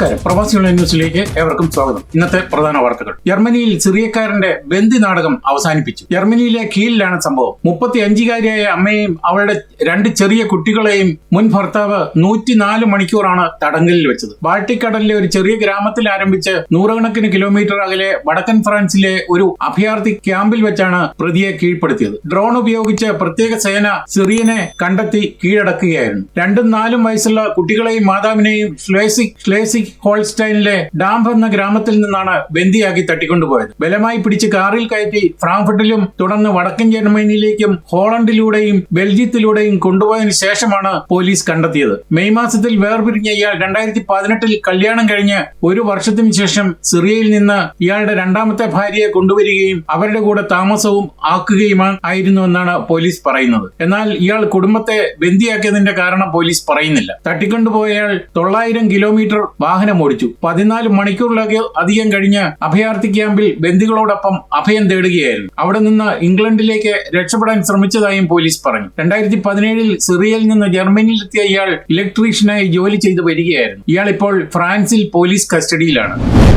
നമസ്കാരം. പ്രവാസികൾ ന്യൂസിലേക്ക് ഏവർക്കും സ്വാഗതം. ഇന്നത്തെ പ്രധാന വാർത്തകൾ. ജർമ്മനിയിൽ സിറിയക്കാരന്റെ ബന്ദി നാടകം അവസാനിപ്പിച്ചു. ജർമ്മനിയിലെ കീലിലാണ് സംഭവം. മുപ്പത്തി അഞ്ചുകാരിയായ അമ്മയും അവളുടെ രണ്ട് ചെറിയ കുട്ടികളെയും മുൻ ഭർത്താവ് നൂറ്റിനാല് മണിക്കൂറാണ് തടങ്കലിൽ വെച്ചത്. ബാൾട്ടിക് കടലിലെ ഒരു ചെറിയ ഗ്രാമത്തിൽ ആരംഭിച്ച് നൂറുകണക്കിന് കിലോമീറ്റർ അകലെ വടക്കൻ ഫ്രാൻസിലെ ഒരു അഭയാർത്ഥി ക്യാമ്പിൽ വെച്ചാണ് പ്രതിയെ കീഴ്പ്പെടുത്തിയത്. ഡ്രോൺ ഉപയോഗിച്ച് പ്രത്യേക സേന സിറിയനെ കണ്ടെത്തി കീഴടക്കുകയായിരുന്നു. രണ്ടും നാലും വയസ്സുള്ള കുട്ടികളെയും മാതാവിനെയും ശ്ലേസിക് ശ്ലേസിക് ഹോൾസ്റ്റൈനിലെ ഡാംബ് എന്ന ഗ്രാമത്തിൽ നിന്നാണ് ബന്ദിയാക്കി തട്ടിക്കൊണ്ടുപോയത്. ബലമായി പിടിച്ച് കാറിൽ കയറ്റി ഫ്രാങ്ക്ഫർട്ടിലും തുടർന്ന് വടക്കൻ ജർമ്മനിയിലേക്കും ഹോളണ്ടിലൂടെയും ബെൽജിയത്തിലൂടെയും കൊണ്ടുപോയതിനു ശേഷമാണ് പോലീസ് കണ്ടെത്തിയത്. മെയ് മാസത്തിൽ വേർപിരിഞ്ഞ ഇയാൾ രണ്ടായിരത്തി പതിനെട്ടിൽ കല്യാണം കഴിഞ്ഞ് ഒരു വർഷത്തിനു ശേഷം സിറിയയിൽ നിന്ന് ഇയാളുടെ രണ്ടാമത്തെ ഭാര്യയെ കൊണ്ടുവരികയും അവരുടെ കൂടെ താമസവും ആക്കുകയുമാണ് ആയിരുന്നുവെന്നാണ് പോലീസ് പറയുന്നത്. എന്നാൽ ഇയാൾ കുടുംബത്തെ ബന്ദിയാക്കിയതിന്റെ കാരണം പോലീസ് പറയുന്നില്ല. തട്ടിക്കൊണ്ടുപോയയാൾ തൊള്ളായിരം കിലോമീറ്റർ ഓടിച്ചു. പതിനാല് മണിക്കൂറിലൊക്കെ അധികം കഴിഞ്ഞ് അഭയാർത്ഥി ക്യാമ്പിൽ ബന്ദികളോടൊപ്പം അഭയം തേടുകയായിരുന്നു. അവിടെ നിന്ന് ഇംഗ്ലണ്ടിലേക്ക് രക്ഷപ്പെടാൻ ശ്രമിച്ചതായും പോലീസ് പറഞ്ഞു. രണ്ടായിരത്തി പതിനേഴിൽ സിറിയയിൽ നിന്ന് ജർമ്മനിയിലെത്തിയ ഇയാൾ ഇലക്ട്രീഷ്യനായി ജോലി ചെയ്തു വരികയായിരുന്നു. ഇയാൾ ഇപ്പോൾ ഫ്രാൻസിൽ പോലീസ് കസ്റ്റഡിയിലാണ്.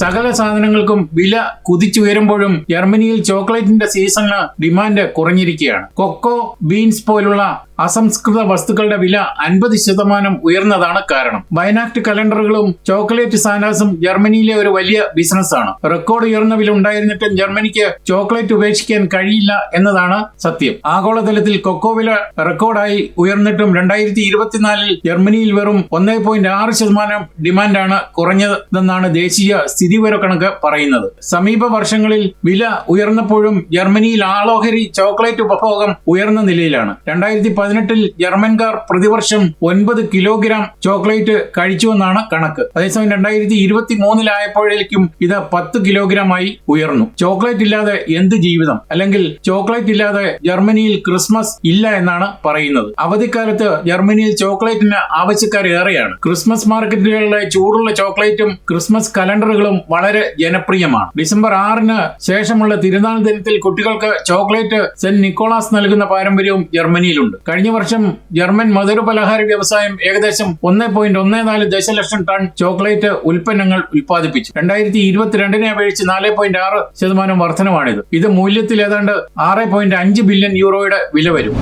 സകല സാധനങ്ങൾക്കും വില കുതിച്ചുയരുമ്പോഴും ജർമ്മനിയിൽ ചോക്ലേറ്റിന്റെ സീസണിന് ഡിമാൻഡ് കുറഞ്ഞിരിക്കുകയാണ്. കൊക്കോ ബീൻസ് പോലുള്ള അസംസ്കൃത വസ്തുക്കളുടെ വില അൻപത് ശതമാനം ഉയർന്നതാണ് കാരണം. ബൈനാക്ട് കലണ്ടറുകളും ചോക്ലേറ്റ് സാനാസും ജർമ്മനിയിലെ ഒരു വലിയ ബിസിനസ്സാണ്. റെക്കോർഡ് ഉയർന്ന വില ഉണ്ടായിരുന്നിട്ടും ജർമ്മനിക്ക് ചോക്ലേറ്റ് ഉപേക്ഷിക്കാൻ കഴിയില്ല എന്നതാണ് സത്യം. ആഗോളതലത്തിൽ കൊക്കോ വില റെക്കോർഡായി ഉയർന്നിട്ടും രണ്ടായിരത്തി ഇരുപത്തിനാലിൽ ജർമ്മനിയിൽ വെറും ഒന്നേ പോയിന്റ് ആറ് ശതമാനം ഡിമാൻഡാണ് കുറഞ്ഞതെന്നാണ് ദേശീയ സ്ഥിതിവിവര കണക്ക് പറയുന്നത്. സമീപ വർഷങ്ങളിൽ വില ഉയർന്നപ്പോഴും ജർമ്മനിയിൽ ആളോഹരി ചോക്ലേറ്റ് ഉപഭോഗം ഉയർന്ന നിലയിലാണ്. രണ്ടായിരത്തി പതിനെട്ടിൽ ജർമ്മൻകാർ പ്രതിവർഷം ഒൻപത് കിലോഗ്രാം ചോക്ലേറ്റ് കഴിച്ചുവെന്നാണ് കണക്ക്. അതേസമയം രണ്ടായിരത്തി ഇരുപത്തി മൂന്നിലായപ്പോഴേക്കും ഇത് പത്ത് കിലോഗ്രാമായി ഉയർന്നു. ചോക്ലേറ്റ് ഇല്ലാതെ എന്ത് ജീവിതം? അല്ലെങ്കിൽ ചോക്ലേറ്റ് ഇല്ലാതെ ജർമ്മനിയിൽ ക്രിസ്മസ് ഇല്ല എന്നാണ് പറയുന്നത്. അവധിക്കാലത്ത് ജർമ്മനിയിൽ ചോക്ലേറ്റിന് ആവശ്യക്കാർ ഏറെയാണ് ക്രിസ്മസ് മാർക്കറ്റുകളിലെ ചൂടുള്ള ചോക്ലേറ്റും ക്രിസ്മസ് കലണ്ടറുകളും വളരെ ജനപ്രിയമാണ്. ഡിസംബർ ആറിന് ശേഷമുള്ള തിരുനാൾ ദിനത്തിൽ കുട്ടികൾക്ക് ചോക്ലേറ്റ് സെന്റ് നിക്കോളാസ് നൽകുന്ന പാരമ്പര്യവും ജർമ്മനിയിലുണ്ട്. കഴിഞ്ഞ വർഷം ജർമ്മൻ മധുര പലഹാര വ്യവസായം ഏകദേശം ഒന്ന് പോയിന്റ് ഒന്ന് നാല് ദശലക്ഷം ടൺ ചോക്ലേറ്റ് ഉൽപ്പന്നങ്ങൾ ഉൽപ്പാദിപ്പിച്ചു. രണ്ടായിരത്തി ഇരുപത്തിരണ്ടിനെ അപേക്ഷിച്ച് നാല് പോയിന്റ് ആറ് ശതമാനം വർധനമാണിത് ഇത് മൂല്യത്തിൽ ഏതാണ്ട് ആറ് പോയിന്റ് അഞ്ച് ബില്യൺ യൂറോയുടെ വില വരും.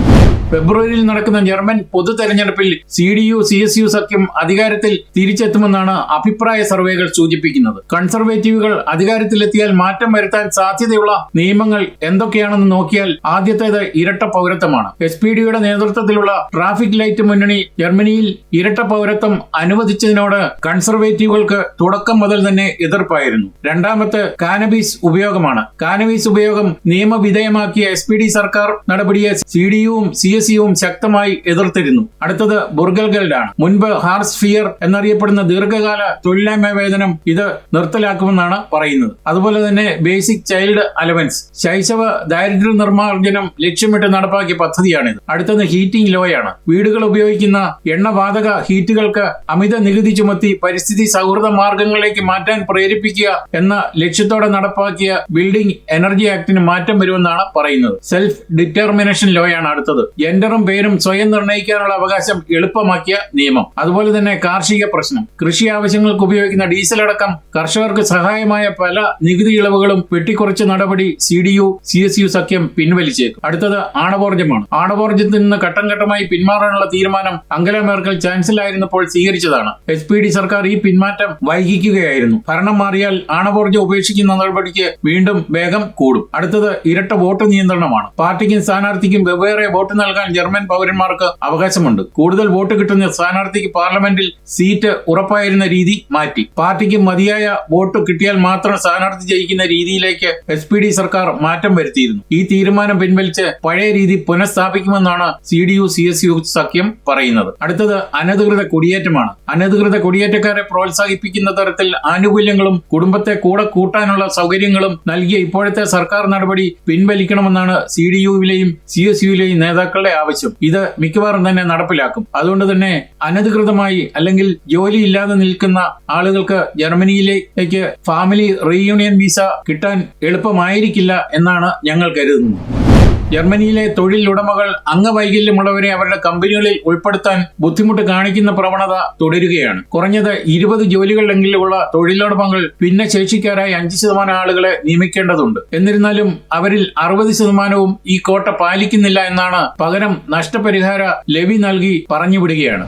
ഫെബ്രുവരിയിൽ നടക്കുന്ന ജർമ്മൻ പൊതു തെരഞ്ഞെടുപ്പിൽ C D U C S U സഖ്യം അധികാരത്തിൽ തിരിച്ചെത്തുമെന്നാണ് അഭിപ്രായ സർവേകൾ സൂചിപ്പിക്കുന്നത്. കൺസർവേറ്റീവുകൾ അധികാരത്തിലെത്തിയാൽ മാറ്റം വരുത്താൻ സാധ്യതയുള്ള നിയമങ്ങൾ എന്തൊക്കെയാണെന്ന് നോക്കിയാൽ ആദ്യത്തേത് ഇരട്ട പൗരത്വമാണ്. എസ് പി ഡിയുടെ നേതൃത്വത്തിലുള്ള ട്രാഫിക് ലൈറ്റ് മുന്നണി ജർമ്മനിയിൽ ഇരട്ട പൗരത്വം അനുവദിച്ചതിനോട് കൺസർവേറ്റീവുകൾക്ക് തുടക്കം മുതൽ തന്നെ എതിർപ്പായിരുന്നു. രണ്ടാമത്തെ കാനബീസ് ഉപയോഗമാണ്. കാനബീസ് ഉപയോഗം നിയമവിധേയമാക്കിയ എസ് സർക്കാർ നടപടിയെ സി ഡി യുവും സി എസ് ശക്തമായി എതിർത്തിരുന്നു. അടുത്തത് ബുർഗൽഗൽഡാണ് മുൻപ് ഹാർസ് ഫിയർ എന്നറിയപ്പെടുന്ന ദീർഘകാല തൊഴിലില്ലായ്മ വേതനം ഇത് നിർത്തലാക്കുമെന്നാണ് പറയുന്നത്. അതുപോലെ തന്നെ ബേസിക് ചൈൽഡ് അലവൻസ് ശൈശവ ദാരിദ്ര്യ നിർമ്മാർജനം ലക്ഷ്യമിട്ട് നടപ്പാക്കിയ പദ്ധതിയാണിത്. അടുത്തത് ഹീറ്റിംഗ് ലോയാണ്. വീടുകൾ ഉപയോഗിക്കുന്ന എണ്ണവാതക ഹീറ്റുകൾക്ക് അമിത നികുതി ചുമത്തി പരിസ്ഥിതി സൗഹൃദ മാർഗങ്ങളിലേക്ക് മാറ്റാൻ പ്രേരിപ്പിക്കുക എന്ന ലക്ഷ്യത്തോടെ നടപ്പാക്കിയ ബിൽഡിംഗ് എനർജി ആക്ടിന് മാറ്റം വരുമെന്നാണ് പറയുന്നത്. സെൽഫ് ഡിറ്റർമിനേഷൻ ലോയാണ് അടുത്തത്. ജെൻഡറും പേരും സ്വയം നിർണയിക്കാനുള്ള അവകാശം എളുപ്പമാക്കിയ നിയമം. അതുപോലെ തന്നെ കാർഷിക പ്രശ്നം. കൃഷി ആവശ്യങ്ങൾക്ക് ഉപയോഗിക്കുന്ന ഡീസൽ അടക്കം കർഷകർക്ക് സഹായമായ പല നികുതി ഇളവുകളും വെട്ടിക്കുറച്ച നടപടി C D U C S U സഖ്യം പിൻവലിച്ചേക്കും. അടുത്തത് ആണവോർജമാണ്. ആണവോർജത്തിൽ നിന്ന് ഘട്ടം ഘട്ടമായി പിന്മാറാനുള്ള തീരുമാനം അങ്കല മേർക്കൽ ചാൻസലറായിരുന്നപ്പോൾ സ്വീകരിച്ചതാണ്. എസ് പി ഡി സർക്കാർ ഈ പിന്മാറ്റം വൈകിക്കുകയായിരുന്നു. ഭരണം മാറിയാൽ ആണവോർജം ഉപേക്ഷിക്കുന്ന നടപടിക്ക് വീണ്ടും വേഗം കൂടും. അടുത്തത് ഇരട്ട വോട്ട് നിയന്ത്രണമാണ്. പാർട്ടിക്കും സ്ഥാനാർത്ഥിക്കും വെവ്വേറെ വോട്ട് നൽകാൻ ജർമ്മൻ പൗരന്മാർക്ക് അവകാശമുണ്ട്. കൂടുതൽ വോട്ട് കിട്ടുന്ന സ്ഥാനാർത്ഥിക്ക് പാർലമെന്റിൽ സീറ്റ് ഉറപ്പായിരുന്ന രീതി മാറ്റി. പാർട്ടിക്ക് മതിയായ വോട്ട് കിട്ടിയാൽ മാത്രം സ്ഥാനാർത്ഥി ജയിക്കുന്ന രീതിയിലേക്ക് എസ് പി ഡി സർക്കാർ മാറ്റം വരുത്തിയിരുന്നു. ഈ തീരുമാനം പിൻവലിച്ച് പഴയ രീതി പുനഃസ്ഥാപിക്കുമെന്നാണ് C D U C S U സഖ്യം പറയുന്നത്. അടുത്തത് അനധികൃത കുടിയേറ്റമാണ്. അനധികൃത കുടിയേറ്റക്കാരെ പ്രോത്സാഹിപ്പിക്കുന്ന തരത്തിൽ ആനുകൂല്യങ്ങളും കുടുംബത്തെ കൂടെ കൂട്ടാനുള്ള സൗകര്യങ്ങളും നൽകിയ ഇപ്പോഴത്തെ സർക്കാർ നടപടി പിൻവലിക്കണമെന്നാണ് സി ഡി യുവിലെയും സി എസ് യുവിലെയും നേതാക്കളുടെ ആവശ്യം. ഇത് മിക്കവാറും തന്നെ നടപ്പിലാക്കും. അതുകൊണ്ട് തന്നെ അനധികൃതമായി അല്ലെങ്കിൽ ജോലി ഇല്ലാതെ നിൽക്കുന്ന ആളുകൾക്ക് ജർമ്മനിയിലേക്ക് ഫാമിലി റീയൂണിയൻ വിസ കിട്ടാൻ എളുപ്പമായിരിക്കില്ല എന്നാണ് ഞങ്ങൾ കരുതുന്നത്. ജർമ്മനിയിലെ തൊഴിലുടമകൾ അംഗവൈകല്യമുള്ളവരെ അവരുടെ കമ്പനികളിൽ ഉൾപ്പെടുത്താൻ ബുദ്ധിമുട്ട് കാണിക്കുന്ന പ്രവണത തുടരുകയാണ്. കുറഞ്ഞത് ഇരുപത് ജോലികളിലെങ്കിലുമുള്ള തൊഴിലുടമകൾ ഭിന്നശേഷിക്കാരായ അഞ്ച് ശതമാനം ആളുകളെ നിയമിക്കേണ്ടതുണ്ട്. എന്നിരുന്നാലും അവരിൽ അറുപത് ശതമാനവും ഈ കോട്ട പാലിക്കുന്നില്ല എന്നാണ് പകരം നഷ്ടപരിഹാര ലവി നൽകി പറഞ്ഞുവിടുകയാണ്.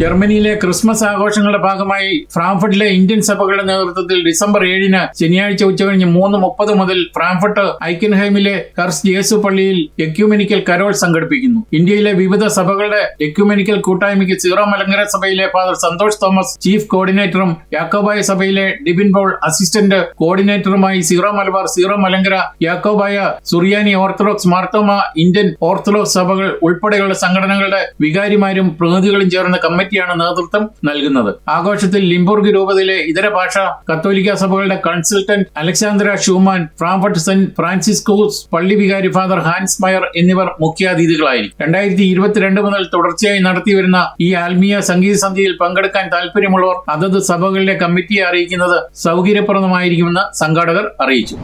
ജർമ്മനിയിലെ ക്രിസ്മസ് ആഘോഷങ്ങളുടെ ഭാഗമായി ഫ്രാങ്ക്ഫർട്ടിലെ ഇന്ത്യൻ സഭകളുടെ നേതൃത്വത്തിൽ ഡിസംബർ ഏഴിന് ശനിയാഴ്ച ഉച്ചകഴിഞ്ഞ് മൂന്ന് മുപ്പത് മുതൽ ഫ്രാങ്ക്ഫർട്ട് ഐക്കൻഹൈമിലെ കർസ് ജേസു പള്ളിയിൽ എക്യുമെനിക്കൽ കരോൾ സംഘടിപ്പിക്കുന്നു. ഇന്ത്യയിലെ വിവിധ സഭകളുടെ എക്യുമെനിക്കൽ കൂട്ടായ്മയ്ക്ക് സീറോ മലങ്കര സഭയിലെ ഫാദർ സന്തോഷ് തോമസ് ചീഫ് കോർഡിനേറ്ററും യാക്കോബായ സഭയിലെ Dibin Paul assistant കോർഡിനേറ്ററുമായി Syro Malabar Syro Malankara Yakobaya Suriyani Orthodox Marthoma Indian Orthodox സഭകൾ ഉൾപ്പെടെയുള്ള സംഘടനകളുടെ വികാരിമാരും പ്രതിനിധികളും ചേർന്ന കമ്മിറ്റിയാണ് നേതൃത്വം നൽകുന്നത്. ആഘോഷത്തിൽ ലിംബുർഗ് രൂപതയിലെ ഇതര ഭാഷ കത്തോലിക്ക സഭകളുടെ consultant Alexandra Schumann Frankfurt Saint Franciscus പള്ളി വികാരി ഫാദർ ഹാൻസ് മയർ എന്നിവർ മുഖ്യാതിഥികളായിരിക്കും രണ്ടായിരത്തി ഇരുപത്തിരണ്ട് മുതൽ തുടർച്ചയായി നടത്തിവരുന്ന ഈ ആത്മീയ സംഗീത സന്ധ്യയിൽ പങ്കെടുക്കാൻ താല്പര്യമുള്ളവർ അതത് സഭകളിലെ കമ്മിറ്റിയെ അറിയിക്കുന്നത് സൗകര്യപ്രദമായിരിക്കുമെന്ന് സംഘാടകർ അറിയിച്ചു.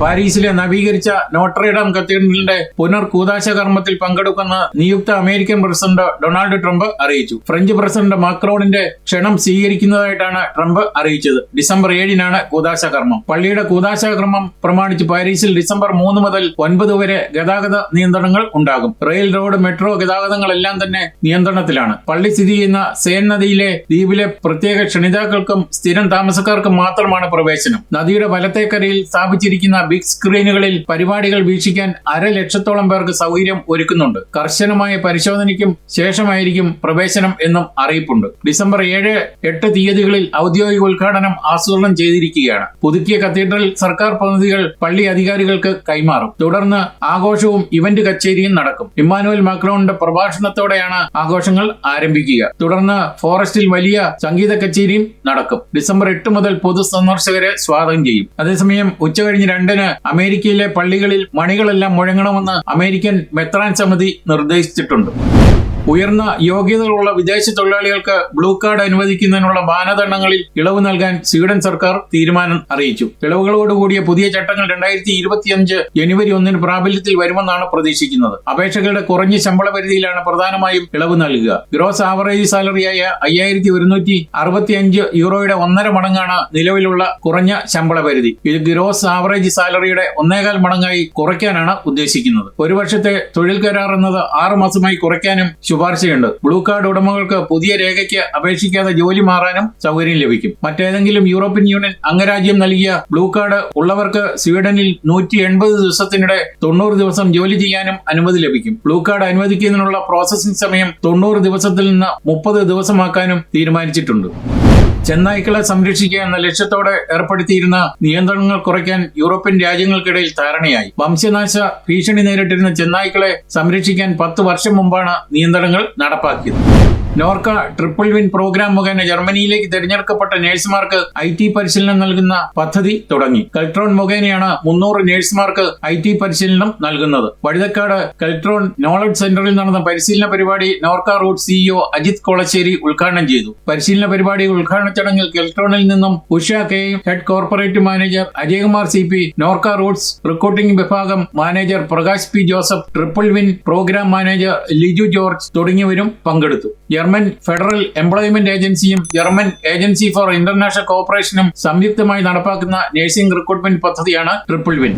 പാരീസിലെ നവീകരിച്ച നോട്രേഡാം കത്തീഡ്രലിന്റെ പുനർകൂതാശ കർമ്മത്തിൽ പങ്കെടുക്കുന്ന നിയുക്ത അമേരിക്കൻ പ്രസിഡന്റ് ഡൊണാൾഡ് ട്രംപ് അറിയിച്ചു. ഫ്രഞ്ച് പ്രസിഡന്റ് മാക്രോണിന്റെ ക്ഷണം സ്വീകരിക്കുന്നതായിട്ടാണ് ട്രംപ് അറിയിച്ചത്. ഡിസംബർ ഏഴിനാണ് കൂതാശ കർമ്മം. പള്ളിയുടെ കൂതാശ കർമ്മം പ്രമാണിച്ച് പാരീസിൽ ഡിസംബർ മൂന്ന് മുതൽ ഒൻപത് വരെ ഗതാഗത നിയന്ത്രണങ്ങൾ ഉണ്ടാകും. റെയിൽ റോഡ് മെട്രോ ഗതാഗതങ്ങളെല്ലാം തന്നെ നിയന്ത്രണത്തിലാണ്. പള്ളി സ്ഥിതി ചെയ്യുന്ന സേൻ നദിയിലെ ദ്വീപിലെ പ്രത്യേക ക്ഷണിതാക്കൾക്കും സ്ഥിരം താമസക്കാർക്കും മാത്രമാണ് പ്രവേശനം. നദിയുടെ വലത്തേക്കരയിൽ സ്ഥാപിച്ചിരിക്കുന്ന ബിഗ് സ്ക്രീനുകളിൽ പരിപാടികൾ വീക്ഷിക്കാൻ അര ലക്ഷത്തോളം പേർക്ക് സൗകര്യം ഒരുക്കുന്നുണ്ട്. കർശനമായ പരിശോധനയ്ക്കും ശേഷമായിരിക്കും പ്രവേശനം എന്നും അറിയിപ്പുണ്ട്. ഡിസംബർ ഏഴ് എട്ട് തീയതികളിൽ ഔദ്യോഗിക ഉദ്ഘാടനം ആസൂത്രണം ചെയ്തിരിക്കുകയാണ്. പുതുക്കിയ കത്തീഡ്രൽ സർക്കാർ പ്രതിനിധികൾ പള്ളി അധികാരികൾക്ക് കൈമാറും. തുടർന്ന് ആഘോഷവും ഇവന്റ് കച്ചേരിയും നടക്കും. ഇമ്മാനുവൽ മാക്രോണിന്റെ പ്രഭാഷണത്തോടെയാണ് ആഘോഷങ്ങൾ ആരംഭിക്കുക. തുടർന്ന് ഫോറസ്റ്റിൽ വലിയ സംഗീത കച്ചേരിയും നടക്കും. ഡിസംബർ എട്ട് മുതൽ പൊതു സന്ദർശകരെ സ്വാഗതം ചെയ്യും. അതേസമയം ഉച്ചകഴിഞ്ഞ് രണ്ടിന് അമേരിക്കയിലെ പള്ളികളിൽ മണികളെല്ലാം മുഴങ്ങണമെന്ന് അമേരിക്കൻ മെത്രാൻ സമിതി നിർദ്ദേശിച്ചിട്ടുണ്ട്. ഉയർന്ന യോഗ്യതകളുള്ള വിദേശ തൊഴിലാളികൾക്ക് ബ്ലൂ കാർഡ് അനുവദിക്കുന്നതിനുള്ള മാനദണ്ഡങ്ങളിൽ ഇളവ് നൽകാൻ സ്വീഡൻ സർക്കാർ തീരുമാനം അറിയിച്ചു. ഇളവുകളോടുകൂടിയ പുതിയ ചട്ടങ്ങൾ രണ്ടായിരത്തി ഇരുപത്തിയഞ്ച് ജനുവരി ഒന്നിന് പ്രാബല്യത്തിൽ വരുമെന്നാണ് പ്രതീക്ഷിക്കുന്നത്. അപേക്ഷകളുടെ കുറഞ്ഞ ശമ്പള പരിധിയിലാണ് പ്രധാനമായും ഇളവ് നൽകുക. ഗ്രോസ് ആവറേജ് സാലറിയായ അയ്യായിരത്തി ഒരുന്നൂറ്റി അറുപത്തിയഞ്ച് യൂറോയുടെ ഒന്നര മടങ്ങാണ് നിലവിലുള്ള കുറഞ്ഞ ശമ്പള പരിധി. ഇത് ഗ്രോസ് ആവറേജ് സാലറിയുടെ ഒന്നേകാൽ മടങ്ങായി കുറയ്ക്കാനാണ് ഉദ്ദേശിക്കുന്നത്. ഒരു വർഷത്തെ തൊഴിൽ കരാർ എന്നത് ആറ് മാസമായി കുറയ്ക്കാനും ശുപാർശയുണ്ട്. ബ്ലൂ കാർഡ് ഉടമകൾക്ക് പുതിയ രേഖയ്ക്ക് അപേക്ഷിക്കാതെ ജോലി മാറാനും സൗകര്യം ലഭിക്കും. മറ്റേതെങ്കിലും യൂറോപ്യൻ യൂണിയൻ അംഗരാജ്യം നൽകിയ ബ്ലൂ കാർഡ് ഉള്ളവർക്ക് സ്വീഡനിൽ നൂറ്റി എൺപത് ദിവസത്തിനിടെ തൊണ്ണൂറ് ദിവസം ജോലി ചെയ്യാനും അനുമതി ലഭിക്കും. ബ്ലൂ കാർഡ് അനുവദിക്കുന്നതിനുള്ള പ്രോസസ്സിംഗ് സമയം തൊണ്ണൂറ് ദിവസത്തിൽ നിന്ന് മുപ്പത് ദിവസമാക്കാനും തീരുമാനിച്ചിട്ടുണ്ട്. ചെന്നായ്ക്കളെ സംരക്ഷിക്കുക എന്ന ലക്ഷ്യത്തോടെ ഏർപ്പെടുത്തിയിരുന്ന നിയന്ത്രണങ്ങൾ കുറയ്ക്കാൻ യൂറോപ്യൻ രാജ്യങ്ങൾക്കിടയിൽ ധാരണയായി. വംശനാശ ഭീഷണി നേരിട്ടിരുന്ന ചെന്നായ്ക്കളെ സംരക്ഷിക്കാൻ പത്ത് വർഷം മുമ്പാണ് നിയന്ത്രണങ്ങൾ നടപ്പാക്കിയത്. നോർക്ക ട്രിപ്പിൾ വിൻ പ്രോഗ്രാം മുഖേന ജർമ്മനിയിലേക്ക് തിരഞ്ഞെടുക്കപ്പെട്ട നഴ്സുമാർക്ക് ഐ ടി പരിശീലനം നൽകുന്ന പദ്ധതി തുടങ്ങി. കൽട്രോൺ മുഖേനയാണ് മുന്നൂറ് നഴ്സുമാർക്ക് ഐ ടി പരിശീലനം നൽകുന്നത്. വഴുതക്കാട് കൽട്രോൺ നോളജ് സെന്ററിൽ നടന്ന പരിശീലന പരിപാടി നോർക്ക റൂട്ട് സിഇഒ അജിത് കൊളശ്ശേരി ഉദ്ഘാടനം ചെയ്തു. പരിശീലന പരിപാടി ഉദ്ഘാടന ചടങ്ങിൽ കെൽട്രോണിൽ നിന്നും Usha K head corporate manager Ajayakumar C P Norka Roots recruiting വിഭാഗം manager Prakash P Joseph Triple Win programme manager Liju George തുടങ്ങിയവരും പങ്കെടുത്തു. ജർമ്മൻ ഫെഡറൽ എംപ്ലോയ്മെന്റ് ഏജൻസിയും ജർമ്മൻ ഏജൻസി ഫോർ ഇന്റർനാഷണൽ കോർപ്പറേഷനും സംയുക്തമായി നടപ്പാക്കുന്ന നഴ്സിംഗ് റിക്രൂട്ട്മെന്റ് പദ്ധതിയാണ് ട്രിപ്പിൾ വിൻ.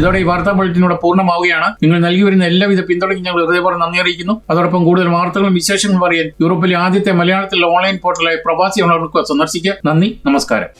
ഇതോടെ ഈ വാർത്താ ബുള്ളറ്റിനൂടെ പൂർണമാവുകയാണ്. നിങ്ങൾ നൽകി വരുന്ന എല്ലാവിധ പിന്തുണയ്ക്കും ഞങ്ങൾ ഹൃദയപൂർവം നന്ദി അറിയിക്കുന്നു. അതോടൊപ്പം കൂടുതൽ വാർത്തകളും വിശേഷങ്ങളും അറിയാൻ യൂറോപ്പിലെ ആദ്യത്തെ മലയാളത്തിലെ ഓൺലൈൻ പോർട്ടലായ പ്രവാസി ഉള്ളവർക്ക് സന്ദർശിക്കുക. നന്ദി നമസ്കാരം.